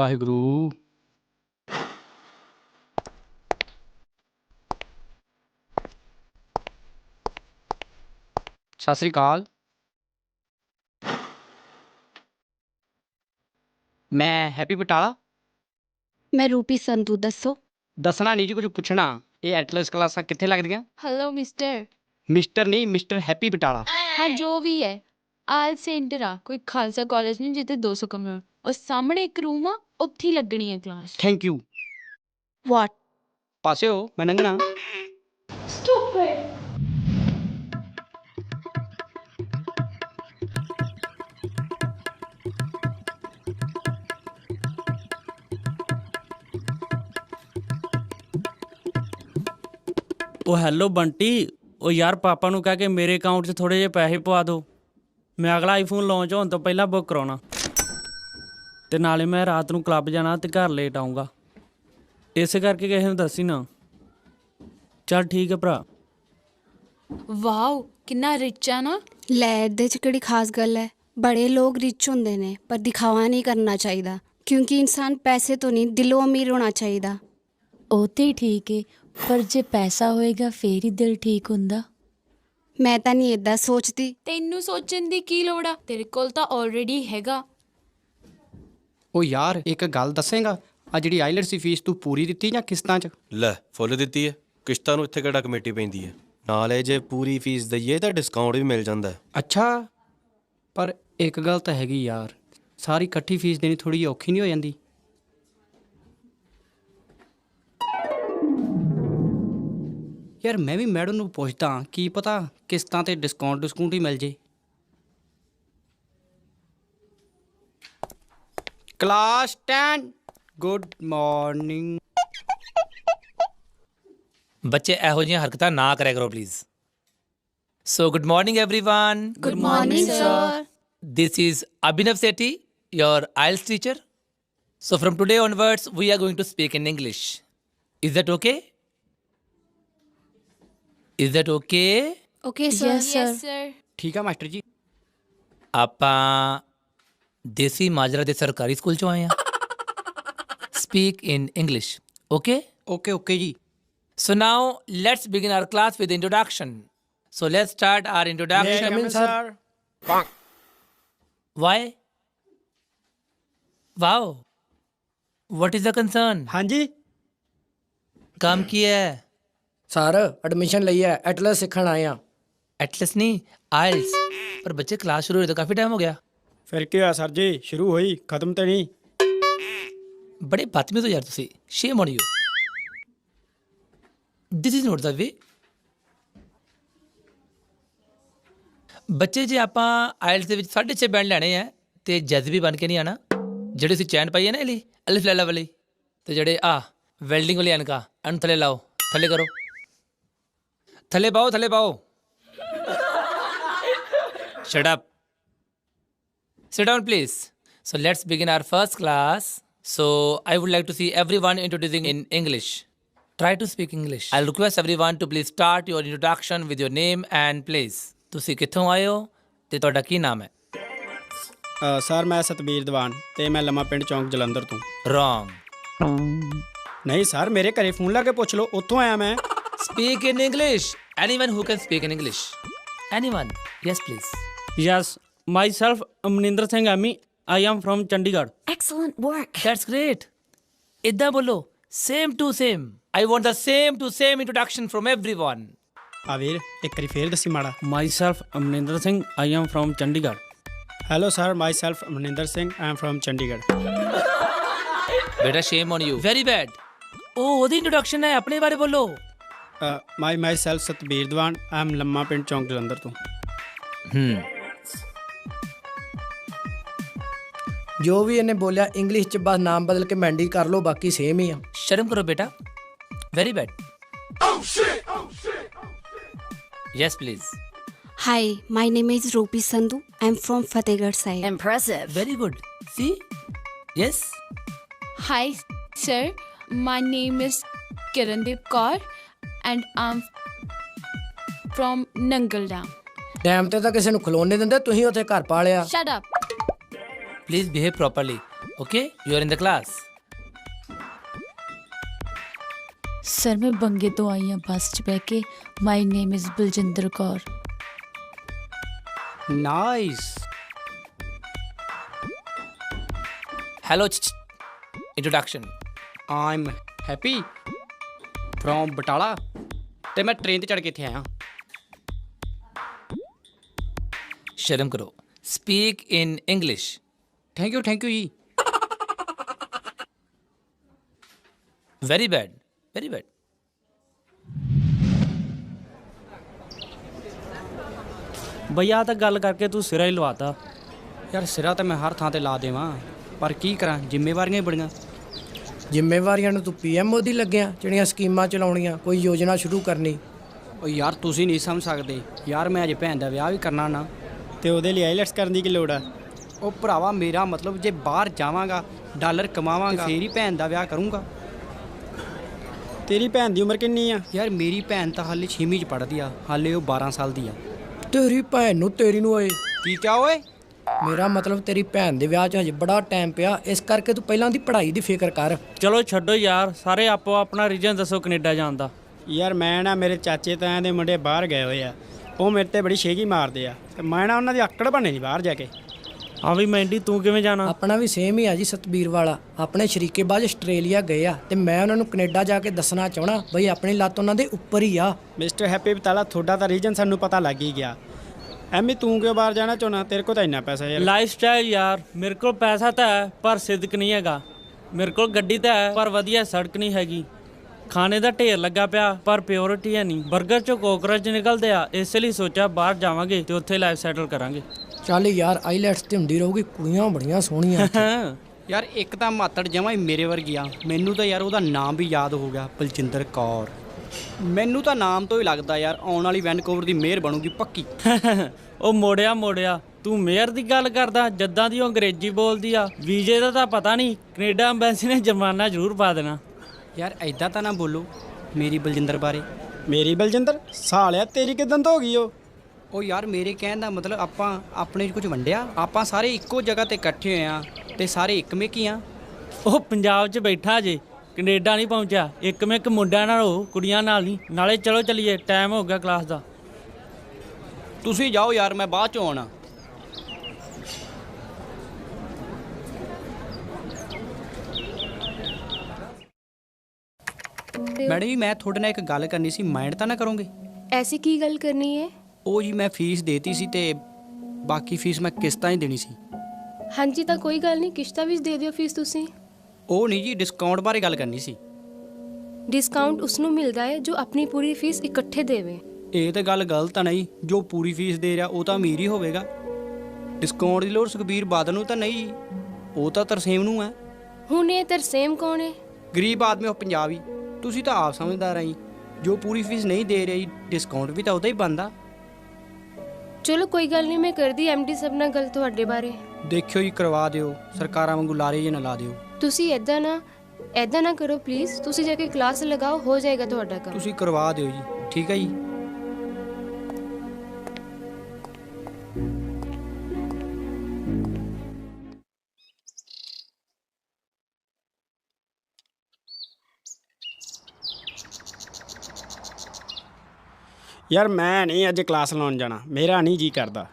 ਵਾਹਿਗੁਰੂ। ਸਤਿ ਸ੍ਰੀ ਅਕਾਲ। ਮੈਂ ਹੈਪੀ ਬਟਾਲਾ। ਮੈਂ ਰੂਪੀ ਸੰਤੂ ਦੱਸੋ। ਦੱਸਣਾ ਨਹੀਂ ਜੀ ਕੁਝ ਪੁੱਛਣਾ। ਇਹ ਐਟਲਸ ਕਲਾਸਾਂ ਕਿੱਥੇ ਲੱਗਦੀਆਂ? ਹੈਲੋ ਮਿਸਟਰ ਮਿਸਟਰ ਨਹੀਂ ਮਿਸਟਰ ਹੈਪੀ ਬਟਾਲਾ। ਹਾਂ ਜੋ ਵੀ ਹੈ। ਆਲ ਸੈਂਟਰ ਆ। ਕੋਈ ਖਾਲਸਾ ਕਾਲਜ ਨਹੀਂ ਜਿੱਥੇ 200 ਕਮਰੇ ਉਹ ਸਾਹਮਣੇ ਇੱਕ ਰੂਮ ਆ। ਉੱਥੇ ਹੀ ਲੱਗਣੀ ਹੈ ਕਲਾਸ ਥੈਂਕ ਯੂ ਵਾਟ ਪਾਸੇ ਹੋ ਮੈਂ ਲੰਘਣਾ। ਉਹ ਹੈਲੋ ਬੰਟੀ ਉਹ ਯਾਰ ਪਾਪਾ ਨੂੰ ਕਹਿ ਕੇ ਮੇਰੇ ਅਕਾਊਂਟ 'ਚ ਥੋੜੇ ਜਿਹੇ ਪੈਸੇ ਪਵਾ ਦਿਓ। ਮੈਂ ਅਗਲਾ ਆਈਫੋਨ ਲਾਂਚ ਹੋਣ ਤੋਂ ਪਹਿਲਾਂ ਬੁੱਕ ਕਰਾਉਣਾ। ਤੇ ਨਾਲੇ ਮੈਂ ਰਾਤ ਨੂੰ ਕਲੱਬ ਜਾਣਾ ਤੇ ਘਰ ਲੇਟ ਆਉਂਗਾ ਇਸੇ ਕਰਕੇ ਕਿਸੇ ਨੂੰ ਦੱਸੀ ਨਾ। ਚੱਲ ਠੀਕ ਹੈ ਭਰਾ। ਵਾਓ ਕਿੰਨਾ ਰਿਚ ਆ ਨਾ। ਲੈ ਇਹਦੇ ਚ ਕਿਹੜੀ ਖਾਸ ਗੱਲ ਹੈ ਬੜੇ ਲੋਕ ਰਿਚ ਹੁੰਦੇ ਨੇ ਪਰ ਦਿਖਾਵਾ ਨਹੀਂ ਕਰਨਾ ਚਾਹੀਦਾ। ਕਿਉਂਕਿ ਇਨਸਾਨ ਪੈਸੇ ਤੋਂ ਨਹੀਂ ਦਿਲੋਂ ਅਮੀਰ ਹੋਣਾ ਚਾਹੀਦਾ। ਉਹ ਤੇ ਠੀਕ ਏ ਪਰ ਜੇ ਪੈਸਾ ਹੋਏਗਾ ਫੇਰ ਹੀ ਦਿਲ ਠੀਕ ਹੁੰਦਾ। ਮੈਂ ਤਾਂ ਨਹੀਂ ਇਦਾਂ ਸੋਚਦੀ। ਤੈਨੂੰ ਸੋਚਣ ਦੀ ਕੀ ਲੋੜ ਆ? ਤੇਰੇ ਕੋਲ ਤਾਂ ਆਲਰੇਡੀ ਹੈਗਾ। ਉਹ ਯਾਰ ਇੱਕ ਗੱਲ ਦੱਸੇਗਾ? ਆ ਜਿਹੜੀ ਆਈਲੈਟਸ ਦੀ ਫੀਸ ਤੂੰ ਪੂਰੀ ਦਿੱਤੀ ਜਾਂ ਕਿਸ਼ਤਾਂ 'ਚ? ਲੈ ਫੁੱਲ ਦਿੱਤੀ ਹੈ। ਕਿਸ਼ਤਾਂ ਨੂੰ ਇੱਥੇ ਕਿਹੜਾ ਕਮੇਟੀ ਪੈਂਦੀ ਹੈ? ਨਾਲੇ ਜੇ ਪੂਰੀ ਫੀਸ ਦਈਏ ਤਾਂ ਡਿਸਕਾਊਂਟ ਵੀ ਮਿਲ ਜਾਂਦਾ ਹੈ। ਅੱਛਾ ਪਰ ਇੱਕ ਗੱਲ ਤਾਂ ਹੈਗੀ ਯਾਰ ਸਾਰੀ ਇਕੱਠੀ ਫੀਸ ਦੇਣੀ ਥੋੜੀ ਔਖੀ ਨਹੀਂ ਹੋ ਜਾਂਦੀ? ਯਾਰ ਮੈਂ ਵੀ ਮੈਡਮ ਨੂੰ ਪੁੱਛਦਾ ਕੀ ਪਤਾ ਕਿਸ਼ਤਾਂ ਤੇ ਡਿਸਕਾਊਂਟ ਡਿਸਕਾਊਂਟ ਹੀ ਮਿਲ ਜੇ। ਕਲਾਸ 10 ਗੁੱਡ ਮਾਰਨਿੰਗ ਬੱਚੇ ਇਹੋ ਜਿਹੀਆਂ ਹਰਕਤਾਂ ਨਾ ਕਰਿਆ ਕਰੋ please so good morning everyone good morning sir this is abhinav sethi your ielts teacher so from today onwards we are going to speak in english is that okay is that okay okay sir yes sir yes sir ਠੀਕ ਆ master ਜੀ ਆਪਾਂ ਦੇਸੀ ਮਾਜਰਾ ਦੇ ਸਰਕਾਰੀ school ਚੋਂ ਆਏ ਆ speak in English okay okay okay ਜੀ So now let's begin our class with introduction. So let's start our introduction. Sir Why? Wow. What is the concern? ਹਾਂਜੀ काम की है ਸਰ ਐਡਮਿਸ਼ਨ ਲਈ ਹੈ ਐਟਲਸ ਸਿੱਖਣ ਆਏ ਆ एटलस नहीं आइल्स पर बच्चे क्लास शुरू हुए तो काफी टाइम हो गया ਫਿਰ ਕੀ ਹੋਇਆ ਸਰ ਜੀ? ਸ਼ੁਰੂ ਹੋਈ? ਖਤਮ ਤੇ ਨਹੀਂ? ਬੜੇ ਬਦਤਮੀਜ਼ ਹੋ ਯਾਰ ਤੁਸੀਂ। Shame on you this is not the way ਬੱਚੇ ਜੇ ਆਪਾਂ ਆਇਲਸ ਦੇ ਵਿੱਚ 6.5 ਬੈਂਡ ਲੈਣੇ ਆ, ਤੇ ਜਜ਼ਬੀ ਬਣ ਕੇ ਨਹੀਂ ਆਣਾ, ਜਿਹੜੇ ਤੁਸੀਂ ਚੈਨ ਪਾਈ ਹੈ ਨਾ ਇਹ ਅਲਫ ਲੈਲਾ ਵਾਲੀ, ਤੇ ਜਿਹੜੇ ਆ ਵੈਲਡਿੰਗ ਵਾਲੀ ਅਨਕਾ ਅਨ ਥੱਲੇ ਲਾਓ, ਥੱਲੇ ਕਰੋ। ਥੱਲੇ ਪਾਓ ਥੱਲੇ ਪਾਓ। Shut up Sit down, please. So let's begin our first class. So I would like to see everyone introducing in English. Try to speak English. I'll request everyone to please start your introduction with your name and place. ਤੁਸੀਂ ਕਿੱਥੋਂ ਆਏ ਹੋ ਤੇ ਤੁਹਾਡਾ ਕੀ ਨਾਮ ਹੈ ਅ, sir ਮੈਂ ਸਤਬੀਰ ਦੀਵਾਨ ਤੇ ਮੈਂ ਲੰਮਾ ਪਿੰਡ ਚੌਂਕ ਜਲੰਧਰ ਤੋਂ Wrong. ਨਹੀਂ ਸਰ ਮੇਰੇ ਘਰੇ ਫੋਨ ਲਾ ਕੇ ਪੁੱਛ ਲਓ ਉੱਥੋਂ ਆਇਆ ਮੈਂ Speak in English. Anyone who can speak in English. Anyone. Yes, please. Yes self Amaninder Singh Ammy I am from Chandigarh excellent work That's great. ਇੱਦਾਂ ਬੋਲੋ same to same. I want the same to same introduction from everyone. ਆ ਵੀਰ ਇੱਕ ਵਾਰੀ ਫੇਰ ਦੱਸੀ myself Amaninder Singh I am from Chandigarh hello sir myself Maninder Singh I am from Chandigarh ਬੇਟਾ shame on you very bad ਉਹ ਉਹਦੀ introduction ਹੈ ਆਪਣੇ ਬਾਰੇ ਬੋਲੋ my myself Satbir Diwan I am Lamma Pind Chowk Jalandhar ਤੋਂ ਹੂੰ ਜੋ ਵੀ ਇਹਨੇ ਬੋਲਿਆ ਇੰਗਲਿਸ਼ ਚ ਬਸ ਨਾਮ ਬਦਲ ਕੇ ਮੈਂਡੀ ਕਰ ਲਓ ਬਾਕੀ ਸੇਮ ਹੀ ਆ। ਸ਼ਰਮ ਕਰੋ ਬੇਟਾ। Very bad yes please hi my name is Rupi Sandhu I am from Fatehgarh Sahib impressive very good C yes Hi, sir. My name is Kirandeep Kaur and I'm from Nangal Dam. Time ਤੇ ਤਾਂ ਕਿਸੇ ਨੂੰ ਖਲੋਣ ਨਹੀਂ ਦਿੰਦੇ ਤੁਸੀਂ ਉੱਥੇ ਘਰ ਪਾ ਲਿਆ Shut up. Please behave properly Okay? You are in the class. Sir ਮੈਂ ਬੰਗੇ ਤੋਂ ਆਈ ਹਾਂ ਬੱਸ 'ਚ ਬਹਿ ਕੇ my name is Baljinder Kaur nice Hello. ch- ch- Introduction. I'm happy from Batala ਤੇ ਮੈਂ ਟ੍ਰੇਨ ਤੇ ਚੜ ਕੇ ਇੱਥੇ ਆਇਆ Sharam karo. Speak in English. Thank you thank you ji Very bad. Very bad. ਬਈ ਆਹ ਤਾਂ ਗੱਲ ਕਰਕੇ ਤੂੰ ਸਿਰਾ ਹੀ ਲਵਾਤਾ ਯਾਰ ਸਿਰਾ ਤਾਂ ਮੈਂ ਹਰ ਥਾਂ ਤੇ ਲਾ ਦੇਵਾਂ ਪਰ ਕੀ ਕਰਾਂ ਜ਼ਿੰਮੇਵਾਰੀਆਂ ਹੀ ਬੜੀਆਂ ਜ਼ਿੰਮੇਵਾਰੀਆਂ ਨੂੰ ਤੂੰ ਪੀਐਮਓ ਦੀ ਲੱਗਿਆ ਜਿਹੜੀਆਂ ਸਕੀਮਾਂ ਚਲਾਉਣੀਆਂ ਕੋਈ ਯੋਜਨਾ ਸ਼ੁਰੂ ਕਰਨੀ ਓ ਯਾਰ ਤੁਸੀਂ ਨਹੀਂ ਸਮਝ ਸਕਦੇ ਯਾਰ ਮੈਂ ਅਜੇ ਭੈਣ ਦਾ ਵਿਆਹ ਵੀ ਕਰਨਾ ਨਾ ਤੇ ਉਹਦੇ ਲਈ ਆਈਲੈਟਸ ਕਰਨ ਦੀ ਕੀ ਲੋੜ ਆ ਉਹ ਭਰਾਵਾ ਮੇਰਾ ਮਤਲਬ ਜੇ ਬਾਹਰ ਜਾਵਾਂਗਾ ਡਾਲਰ ਕਮਾਵਾਂਗਾ ਫੇਰ ਹੀ ਭੈਣ ਦਾ ਵਿਆਹ ਕਰੂੰਗਾ। ਤੇਰੀ ਭੈਣ ਦੀ ਉਮਰ ਕਿੰਨੀ ਆ? ਯਾਰ ਮੇਰੀ ਭੈਣ ਤਾਂ ਹਾਲੇ 6ਵੀਂ ਚ ਪੜ੍ਹਦੀ ਆ ਹਾਲੇ ਉਹ 12 ਸਾਲ ਦੀ ਆ। ਤੇਰੀ ਭੈਣ ਨੂੰ ਤੇਰੀ ਨੂੰ ਓਏ। ਕੀ ਕਿਹਾ ਓਏ? ਮੇਰਾ ਮਤਲਬ ਤੇਰੀ ਭੈਣ ਦੇ ਵਿਆਹ 'ਚ ਹਜੇ ਬੜਾ ਟਾਈਮ ਪਿਆ ਇਸ ਕਰਕੇ ਤੂੰ ਪਹਿਲਾਂ ਦੀ ਪੜ੍ਹਾਈ ਦੀ ਫਿਕਰ ਕਰ। ਚਲੋ ਛੱਡੋ ਯਾਰ ਸਾਰੇ ਆਪੋ ਆਪਣਾ ਰੀਜਨ ਦੱਸੋ ਕੈਨੇਡਾ ਜਾਣ ਦਾ। ਯਾਰ ਮੈਂ ਨਾ ਮੇਰੇ ਚਾਚੇ ਤਾਇਆਂ ਦੇ ਮੁੰਡੇ ਬਾਹਰ ਗਏ ਹੋਏ ਆ ਉਹ ਮੇਰੇ ਤੇ ਬੜੀ ਛੇਗੀ ਮਾਰਦੇ ਆ ਤੇ ਮੈਂ ਨਾ ਉਹਨਾਂ ਦੀ ਆਕੜ ਬਣੇ ਨਹੀਂ ਬਾਹਰ ਜਾ ਕੇ। ਆ ਵੀ ਮੈਂਡੀ ਤੂੰ ਕਿਵੇਂ ਜਾਣਾ? ਆਪਣਾ ਵੀ ਸੇਮ ਹੀ ਆ ਜੀ ਸਤਬੀਰ ਵਾਲਾ। ਆਪਣੇ ਸ਼ਰੀਕੇ ਬਾਜ ਆਸਟ੍ਰੇਲੀਆ ਗਏ ਆ ਤੇ ਮੈਂ ਉਹਨਾਂ ਨੂੰ ਕੈਨੇਡਾ ਜਾ ਕੇ ਦੱਸਣਾ ਚਾਹਣਾ ਬਈ ਆਪਣੀ ਲੱਤ ਉਹਨਾਂ ਦੇ ਉੱਪਰ ਹੀ ਆ। ਮਿਸਟਰ ਹੈਪੀ ਬਤਾਲਾ ਤੁਹਾਡਾ ਤਾਂ ਰੀਜਨ ਸਾਨੂੰ ਪਤਾ ਲੱਗ ਹੀ ਗਿਆ। ਐਮੀ ਤੂੰ ਕਿਉਂ ਬਾਹਰ ਜਾਣਾ ਚਾਹੁੰਦਾ? ਤੇਰੇ ਕੋਲ ਤਾਂ ਇੰਨਾ ਪੈਸਾ ਯਾਰ। ਲਾਈਫ ਸਟਾਈਲ ਯਾਰ ਮੇਰੇ ਕੋਲ ਪੈਸਾ ਤਾਂ ਹੈ ਪਰ ਸਿੱਧਕ ਨਹੀਂ ਹੈਗਾ। ਮੇਰੇ ਕੋਲ ਗੱਡੀ ਤਾਂ ਹੈ ਪਰ ਵਧੀਆ ਸੜਕ ਨਹੀਂ ਹੈਗੀ। ਖਾਣੇ ਦਾ ਢੇਰ ਲੱਗਾ ਪਿਆ ਪਰ ਪਿਓਰਿਟੀ ਹੈ ਨਹੀਂ। 버ਗਰ ਚੋਂ ਕੋਕਰੋਚ ਨਿਕਲਦੇ ਆ ਇਸ ਲਈ ਸੋਚਿਆ ਬਾਹਰ ਜਾਵਾਂਗੇ ਤੇ ਉੱਥੇ ਲਾਈਫ ਸੈਟਲ ਕਰਾਂਗੇ। ਚੱਲ ਯਾਰ ਆਈਲੈਟਸ ਤੇ ਹੁੰਦੀ ਰਹੂਗੀ ਕੁੜੀਆਂ ਬੜੀਆਂ ਸੋਹਣੀਆਂ ਯਾਰ ਇੱਕ ਤਾਂ ਮਾਤੜ ਜਮਾ ਹੀ ਮੇਰੇ ਵਰਗੀ ਆ। ਮੈਨੂੰ ਤਾਂ ਯਾਰ ਉਹਦਾ ਨਾਮ ਵੀ ਯਾਦ ਹੋ ਗਿਆ ਬਲਜਿੰਦਰ ਕੌਰ। ਮੈਨੂੰ ਤਾਂ ਨਾਮ ਤੋਂ ਹੀ ਲੱਗਦਾ ਯਾਰ ਆਉਣ ਵਾਲੀ ਵੈਨਕੂਵਰ ਦੀ ਮੇਅਰ ਬਣੂਗੀ ਪੱਕੀ। ਉਹ ਮੋੜਿਆ ਮੋੜਿਆ। ਤੂੰ ਮੇਅਰ ਦੀ ਗੱਲ ਕਰਦਾ ਜੱਦਾਂ ਦੀ ਉਹ ਅੰਗਰੇਜ਼ੀ ਬੋਲਦੀ ਆ। ਵੀਜ਼ੇ ਦਾ ਤਾਂ ਪਤਾ ਨਹੀਂ ਕੈਨੇਡਾ ਐਮਬੈਸੀ ਨੇ ਜੁਰਮਾਨਾ ਜ਼ਰੂਰ ਪਾ ਦੇਣਾ। ਯਾਰ ਐਦਾਂ ਤਾਂ ਨਾ ਬੋਲੋ ਮੇਰੀ ਬਲਜਿੰਦਰ ਬਾਰੇ। ਮੇਰੀ ਬਲਜਿੰਦਰ ਸਾਲਿਆ ਤੇਰੀ ਕਿਦਾਂ ਤੋਂ ਹੋ ਗਈ ਉਹ ਉਹ ਯਾਰ ਮੇਰੇ ਕਹਿਣ ਦਾ ਮਤਲਬ ਆਪਾਂ ਆਪਣੇ 'ਚ ਕੁਝ ਵੰਡਿਆ? ਆਪਾਂ ਸਾਰੇ ਇੱਕੋ ਜਗ੍ਹਾ ਤੇ ਇਕੱਠੇ ਹੋਏ ਆ ਤੇ ਸਾਰੇ ਇੱਕ ਮੇਕੀ ਆ। ਉਹ ਪੰਜਾਬ 'ਚ ਬੈਠਾ ਜੇ ਕੈਨੇਡਾ ਨਹੀਂ ਪਹੁੰਚਿਆ ਇੱਕ ਮੈਂ ਇੱਕ ਮੁੰਡਿਆਂ ਨਾਲ ਹੋ ਕੁੜੀਆਂ ਨਾਲ ਨਹੀਂ। ਨਾਲੇ ਚਲੋ ਚੱਲੀਏ ਟਾਈਮ ਹੋ ਗਿਆ ਕਲਾਸ ਦਾ। ਤੁਸੀਂ ਜਾਓ ਯਾਰ ਮੈਂ ਬਾਅਦ ਚ ਆਉਣਾ। ਮੈਡਮ ਜੀ ਮੈਂ ਤੁਹਾਡੇ ਨਾਲ ਇੱਕ ਗੱਲ ਕਰਨੀ ਸੀ ਮਾਈਂਡ ਤਾਂ ਨਾ ਕਰੋਗੇ? ਐਸੀ ਕੀ ਗੱਲ ਕਰਨੀ ਹੈ? ਉਹ ਜੀ ਮੈਂ ਫੀਸ ਦੇਤੀ ਸੀ ਤੇ ਬਾਕੀ ਫੀਸ ਮੈਂ ਕਿਸ਼ਤਾਂ ਹੀ ਦੇਣੀ ਸੀ। ਹਾਂਜੀ ਤਾਂ ਕੋਈ ਗੱਲ ਨਹੀਂ ਕਿਸ਼ਤਾ ਵੀ ਦੇ ਦਿਓ ਫੀਸ ਤੁਸੀਂ। ਉਹ ਨਹੀਂ ਜੀ ਡਿਸਕਾਊਂਟ ਬਾਰੇ ਗੱਲ ਕਰਨੀ ਸੀ। ਡਿਸਕਾਊਂਟ ਉਸ ਨੂੰ ਮਿਲਦਾ ਹੈ ਜੋ ਆਪਣੀ ਪੂਰੀ ਫੀਸ ਇਕੱਠੇ ਦੇਵੇ। ਇਹ ਤਾਂ ਗੱਲ ਗਲਤ ਆ ਨਹੀਂ ਜੋ ਪੂਰੀ ਫੀਸ ਦੇ ਰਿਹਾ ਉਹ ਤਾਂ ਅਮੀਰ ਹੀ ਹੋਵੇਗਾ। ਡਿਸਕਾਊਂਟ ਦੀ ਲੋੜ ਸੁਖਬੀਰ ਬਾਦਲ ਨੂੰ ਤਾਂ ਨਹੀਂ ਉਹ ਤਾਂ ਤਰਸੇਮ ਨੂੰ ਹੈ ਹੁਣ ਇਹ ਤਰਸੇਮ ਕੌਣ ਹੈ ਗਰੀਬ ਆਦਮੀ ਉਹ ਪੰਜਾਬੀ ਤੁਸੀਂ ਤਾਂ ਆਪ ਸਮਝਦਾਰ ਆ ਜੀ। ਜੋ ਪੂਰੀ ਫੀਸ ਨਹੀਂ ਦੇ ਰਿਹਾ ਡਿਸਕਾਊਂਟ ਵੀ ਤਾਂ ਉਹਦਾ ਹੀ ਬੰਦਾ ਚਲੋ ਕੋਈ ਗੱਲ ਨਹੀਂ ਮੈਂ ਕਰਦੀ ਐਮਡੀ ਸਭ ਨਾਲ ਗੱਲ ਤੁਹਾਡੇ ਬਾਰੇ। ਦੇਖਿਓ ਜੀ ਕਰਵਾ ਦਿਓ। ਸਰਕਾਰਾਂ ਵਾਂਗੂ ਲਾਰੇ ਜੇ ਨਾ ਲਾ ਦਿਓ। ਤੁਸੀਂ ਐਦਾਂ ਨਾ ਐਦਾਂ ਨਾ ਕਰੋ ਪਲੀਜ਼ ਤੁਸੀਂ ਜਾ ਕੇ ਕਲਾਸ ਲਗਾਓ ਹੋ ਜਾਏਗਾ ਤੁਹਾਡਾ ਕੰਮ। ਤੁਸੀਂ ਕਰਵਾ ਦਿਓ ਜੀ। ਠੀਕ ਹੈ ਜੀ? ਯਾਰ ਮੈਂ ਨਹੀਂ ਅੱਜ ਕਲਾਸ ਲਾਉਣ ਜਾਣਾ ਮੇਰਾ ਨਹੀਂ ਜੀ ਕਰਦਾ।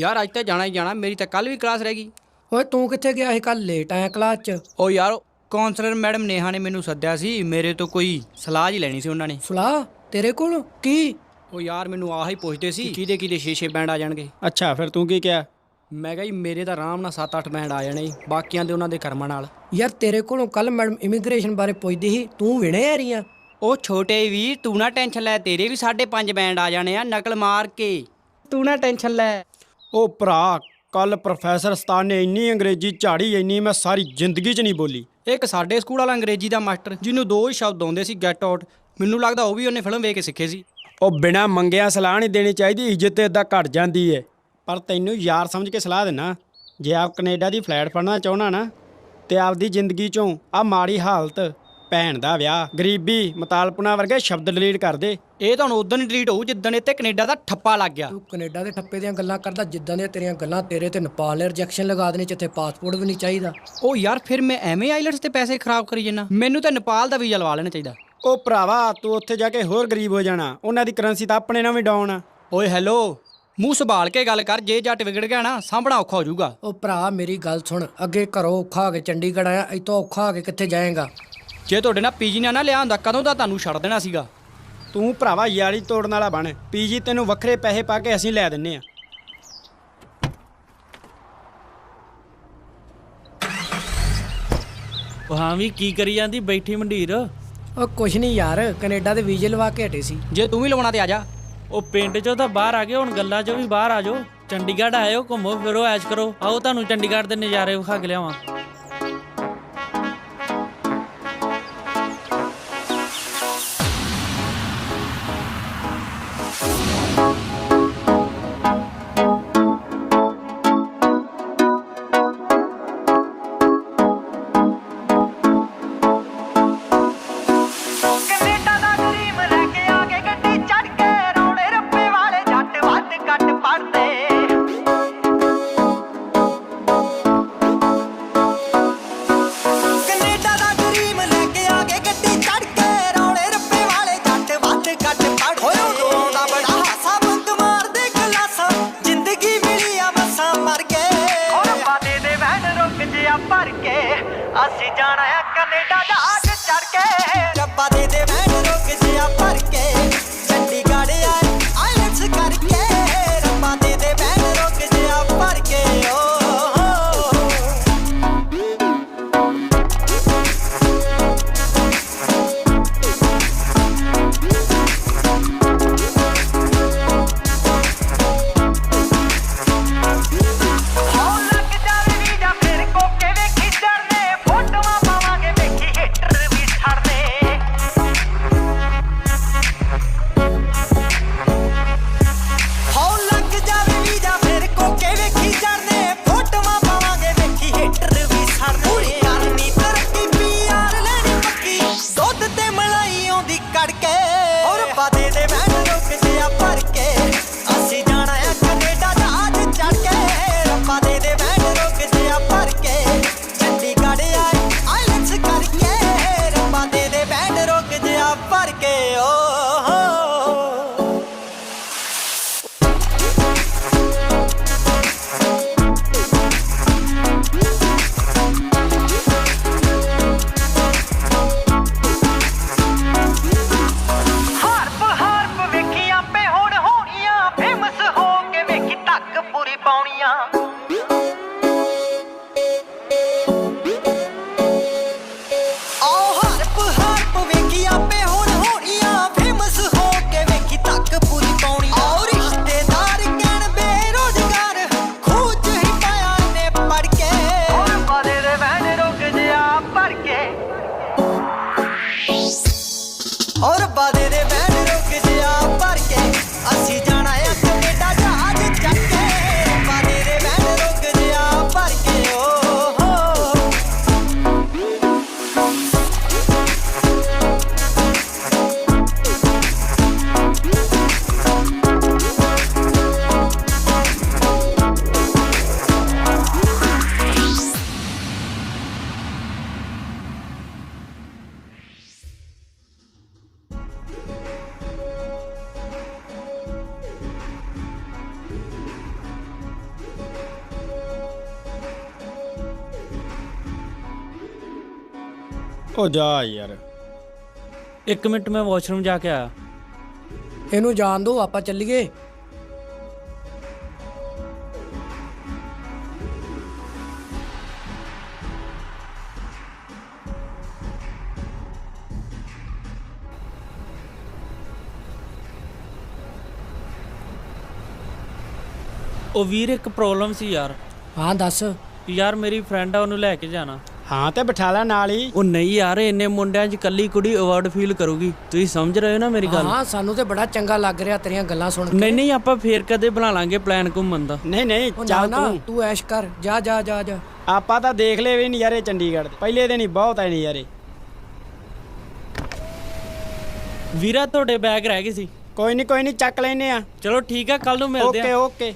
ਯਾਰ ਅੱਜ ਤਾਂ ਜਾਣਾ ਹੀ ਜਾਣਾ ਮੇਰੀ ਤਾਂ ਕੱਲ ਵੀ ਕਲਾਸ ਰਹਿ ਗਈ। ਓਏ ਤੂੰ ਕਿੱਥੇ ਗਿਆ ਸੀ ਕੱਲ ਲੇਟ ਆਇਆ ਕਲਾਸ 'ਚ? ਉਹ ਯਾਰ ਕਾਉਂਸਲਰ ਮੈਡਮ ਨੇਹਾ ਨੇ ਮੈਨੂੰ ਸੱਦਿਆ ਸੀ ਮੇਰੇ ਤੋਂ ਕੋਈ ਸਲਾਹ ਹੀ ਲੈਣੀ ਸੀ ਉਹਨਾਂ ਨੇ। ਸਲਾਹ? ਤੇਰੇ ਕੋਲ? ਕੀ? ਉਹ ਯਾਰ ਮੈਨੂੰ ਆਹ ਹੀ ਪੁੱਛਦੇ ਸੀ ਕਿਹਦੇ ਕਿਹਦੇ 6-6 ਬੈਂਡ ਆ ਜਾਣਗੇ। ਅੱਛਾ ਫਿਰ ਤੂੰ ਕੀ ਕਿਹਾ? ਮੈਂ ਕਿਹਾ ਜੀ ਮੇਰੇ ਤਾਂ ਆਰਾਮ ਨਾਲ 7-8 ਬੈਂਡ ਆ ਜਾਣੇ ਜੀ, ਬਾਕੀਆਂ ਦੇ ਉਹਨਾਂ ਦੇ ਕਰਮਾਂ ਨਾਲ। ਯਾਰ ਤੇਰੇ ਕੋਲੋਂ ਕੱਲ ਮੈਡਮ ਇਮੀਗ੍ਰੇਸ਼ਨ ਬਾਰੇ ਪੁੱਛਦੀ ਸੀ ਤੂੰ ਵਿਣੇ ਆ ਰਹੀਆਂ ਉਹ ਛੋਟੇ ਵੀਰ ਤੂੰ ਨਾ ਟੈਨਸ਼ਨ ਲੈ ਤੇਰੇ ਵੀ 5.5 ਬੈਂਡ ਆ ਜਾਣੇ ਆ ਨਕਲ ਮਾਰ ਕੇ। ਤੂੰ ਨਾ ਟੈਨਸ਼ਨ ਲੈ। ਉਹ ਭਰਾ ਕੱਲ ਪ੍ਰੋਫੈਸਰ ਸਤਾਨ ਨੇ ਇੰਨੀ ਅੰਗਰੇਜ਼ੀ ਝਾੜੀ ਇੰਨੀ ਮੈਂ ਸਾਰੀ ਜ਼ਿੰਦਗੀ 'ਚ ਨਹੀਂ ਬੋਲੀ। ਇੱਕ ਸਾਡੇ ਸਕੂਲ ਵਾਲਾ ਅੰਗਰੇਜ਼ੀ ਦਾ ਮਾਸਟਰ ਜਿਹਨੂੰ ਦੋ ਹੀ ਸ਼ਬਦ ਆਉਂਦੇ ਸੀ ਗੈਟ ਆਊਟ ਮੈਨੂੰ ਲੱਗਦਾ ਉਹ ਵੀ ਉਹਨੇ ਫਿਲਮ ਵੇਖ ਕੇ ਸਿੱਖੇ ਸੀ। ਉਹ ਬਿਨਾ ਮੰਗਿਆ ਸਲਾਹ ਨਹੀਂ ਦੇਣੀ ਚਾਹੀਦੀ ਇੱਜ਼ਤ ਇਦਾਂ ਘਟ ਜਾਂਦੀ ਏ। ਪਰ ਤੈਨੂੰ ਯਾਰ ਸਮਝ ਕੇ ਸਲਾਹ ਦੇਣਾ ਜੇ ਆਪ ਕੈਨੇਡਾ ਦੀ ਫਲੈਟ ਫੜਨਾ ਚਾਹਣਾ ਨਾ ਤੇ ਆਪਦੀ ਜ਼ਿੰਦਗੀ ਚੋਂ ਆ ਮਾੜੀ ਹਾਲਤ ਭੈਣ ਦਾ ਵਿਆਹ। ਗਰੀਬੀ ਮਤਾਲਪੁਣਾ ਵਰਗੇ ਸ਼ਬਦ ਡਿਲੀਟ ਕਰ ਦੇ ਇਹ ਤੁਹਾਨੂੰ ਉਦੋਂ ਹੀ ਡਿਲੀਟ ਹੋਊ ਜਿੱਦਣ ਇੱਥੇ ਕੈਨੇਡਾ ਦਾ ਠੱਪਾ ਲੱਗ ਗਿਆ। ਤੂੰ ਕੈਨੇਡਾ ਦੇ ਠੱਪੇ ਦੀਆਂ ਗੱਲਾਂ ਕਰਦਾ ਜਿੱਦਾਂ ਦੀਆਂ ਤੇਰੀਆਂ ਗੱਲਾਂ ਤੇਰੇ ਤੇ ਨੇਪਾਲ ਨੇ ਰਿਜੈਕਸ਼ਨ ਲਗਾ ਦੇਣੀ ਜਿੱਥੇ ਪਾਸਪੋਰਟ ਵੀ ਨਹੀਂ ਚਾਹੀਦਾ। ਉਹ ਯਾਰ ਫਿਰ ਮੈਂ ਐਵੇਂ ਆਈਲੈਟਸ ਤੇ ਪੈਸੇ ਖਰਾਬ ਕਰੀ ਜੰਨਾ। ਮੈਨੂੰ ਤਾਂ ਨੇਪਾਲ ਦਾ ਵੀਜ਼ਾ ਲਵਾ ਲੈਣਾ ਚਾਹੀਦਾ। ਉਹ ਭਰਾਵਾ ਤੂੰ ਉੱਥੇ ਜਾ ਕੇ ਹੋਰ ਗਰੀਬ ਹੋ ਜਾਣਾ। ਉਹਨਾਂ ਦੀ ਕਰੰਸੀ ਤਾਂ ਆਪਣੇ ਨਾਲ ਵੀ ਡਾਊਨ ਆ। ਓਏ ਹੈਲੋ ਮੂੰਹ ਸੰਭਾਲ ਕੇ ਗੱਲ ਕਰ ਜੇ ਜੱਟ ਵਿਗੜ ਗਿਆ ਨਾ ਸਾਂਭਣਾ ਔਖਾ ਹੋ ਜਾਊਗਾ। ਉਹ ਭਰਾ ਮੇਰੀ ਗੱਲ ਸੁਣ। ਅੱਗੇ ਘਰੋਂ ਔਖਾ ਆ ਕੇ ਚੰਡੀਗੜ੍ਹ ਆਇਆ ਇਤੋਂ ਔਖਾ ਆ ਕੇ ਕਿੱਥੇ ਜਾਏਗਾ? ਜੇ ਤੁਹਾਡੇ ਨਾਲ ਪੀਜੀ ਨਾ ਨਾ ਲਿਆ ਹੁੰਦਾ ਕਦੋਂ ਦਾ ਤੁਹਾਨੂੰ ਛੱਡ ਦੇਣਾ ਸੀਗਾ? ਤੂੰ ਭਰਾਵਾ ਯਾਰੀ ਤੋੜਨ ਵਾਲਾ ਬਣ। ਪੀਜੀ ਤੈਨੂੰ ਵੱਖਰੇ ਪੈਸੇ ਪਾ ਕੇ ਅਸੀਂ ਲੈ ਦਿੰਨੇ ਆ। ਉਹ ਹਾਂ ਵੀ ਕੀ ਕਰੀ ਜਾਂਦੀ ਬੈਠੀ ਮੰਡੀਰ? ਉਹ ਕੁਛ ਨਹੀਂ ਯਾਰ ਕੈਨੇਡਾ ਦੇ ਵੀਜ਼ੇ ਲਵਾ ਕੇ ਹਟੇ ਸੀ। ਜੇ ਤੂੰ ਵੀ ਲਵਾਉਣਾ ਤੇ ਆ ਜਾ। ਉਹ ਪਿੰਡ ਚੋਂ ਤਾਂ ਬਾਹਰ ਆ ਗਏ ਹੁਣ ਗੱਲਾਂ ਚੋਂ ਵੀ ਬਾਹਰ ਆ ਜਾਓ। ਚੰਡੀਗੜ੍ਹ ਆਇਓ ਘੁੰਮੋ ਫਿਰੋ ਐਸ਼ ਕਰੋ। ਆਓ ਤੁਹਾਨੂੰ ਚੰਡੀਗੜ੍ਹ ਦੇ ਨਜ਼ਾਰੇ ਵਿਖਾ ਕੇ ਲਿਆਵਾਂ। ਅਸੀਂ ਜਾਣਾ ਆ ਕੈਨੇਡਾ ਔਰ ਬਾਦੇ ਦੇ ਬੈਣ ਉਹ ਜਾ ਯਾਰ। ਇੱਕ ਮਿੰਟ ਮੈਂ ਵਾਸ਼ਰੂਮ ਜਾ ਕੇ ਆਇਆ। ਇਹਨੂੰ ਜਾਣ ਦੋ ਆਪਾਂ ਚੱਲੀਏ। ਉਹ ਵੀਰ ਇੱਕ ਪ੍ਰੋਬਲਮ ਸੀ ਯਾਰ। ਹਾਂ ਦੱਸ। ਯਾਰ ਮੇਰੀ ਫਰੈਂਡ ਆ ਉਹਨੂੰ ਲੈ ਕੇ ਜਾਣਾ। ਹਾਂ ਤੇ ਬਿਠਾ ਲੈ ਨਾਲ ਹੀ। ਉਹ ਨਹੀਂ ਯਾਰ ਇੰਨੇ ਮੁੰਡਿਆਂ 'ਚ ਕੱਲੀ ਕੁੜੀ ਅਵਾਰਡ ਫੀਲ ਕਰੂਗੀ। ਤੁਸੀਂ ਸਮਝ ਰਹੇ ਹੋ ਨਾ ਮੇਰੀ ਗੱਲ? ਹਾਂ ਸਾਨੂੰ ਤੇ ਬੜਾ ਚੰਗਾ ਲੱਗ ਰਿਹਾ ਤੇਰੀਆਂ ਗੱਲਾਂ ਸੁਣ ਕੇ। ਨਹੀਂ ਨਹੀਂ ਆਪਾਂ ਫੇਰ ਕਦੇ ਬਣਾ ਲਾਂਗੇ ਪਲਾਨ ਘੁੰਮਣ ਦਾ। ਨਹੀਂ ਨਹੀਂ ਚੱਲ ਤੂੰ। ਤੂੰ ਐਸ਼ ਕਰ ਜਾ ਜਾ ਜਾ ਜਾ। ਆਪਾਂ ਤਾਂ ਦੇਖ ਲਏ ਵੀ ਨਜ਼ਾਰੇ ਚੰਡੀਗੜ੍ਹ ਦੇ। ਪਹਿਲੇ ਦਿਨ ਹੀ ਬਹੁਤ ਆਏ ਨਜ਼ਾਰੇ। ਵੀਰਾ ਤੁਹਾਡੇ ਬੈਗ ਰਹਿ ਗਏ ਸੀ। ਕੋਈ ਨਹੀਂ ਕੋਈ ਨਹੀਂ ਚੱਕ ਲੈਨੇ ਆ। ਚਲੋ ਠੀਕ ਆ ਕੱਲ ਨੂੰ ਮਿਲਦੇ ਓਕੇ ਆ ਓਕੇ।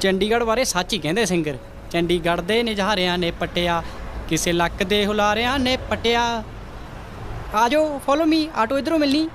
ਚੰਡੀਗੜ੍ਹ ਬਾਰੇ ਸੱਚ ਹੀ ਕਹਿੰਦੇ ਸਿੰਗਰ। ਚੰਡੀਗੜ੍ਹ ਦੇ ਨਿਜਹਾਰਿਆਂ ਨੇ ਪਟਿਆ, ਕਿਸੇ ਲੱਕ ਦੇ ਹੁਲਾਰਿਆਂ ਨੇ ਪਟਿਆ। ਆਜੋ ਫੋਲੋ ਮੀ ਆਟੋ ਇਧਰੋਂ ਮਿਲਣੀ।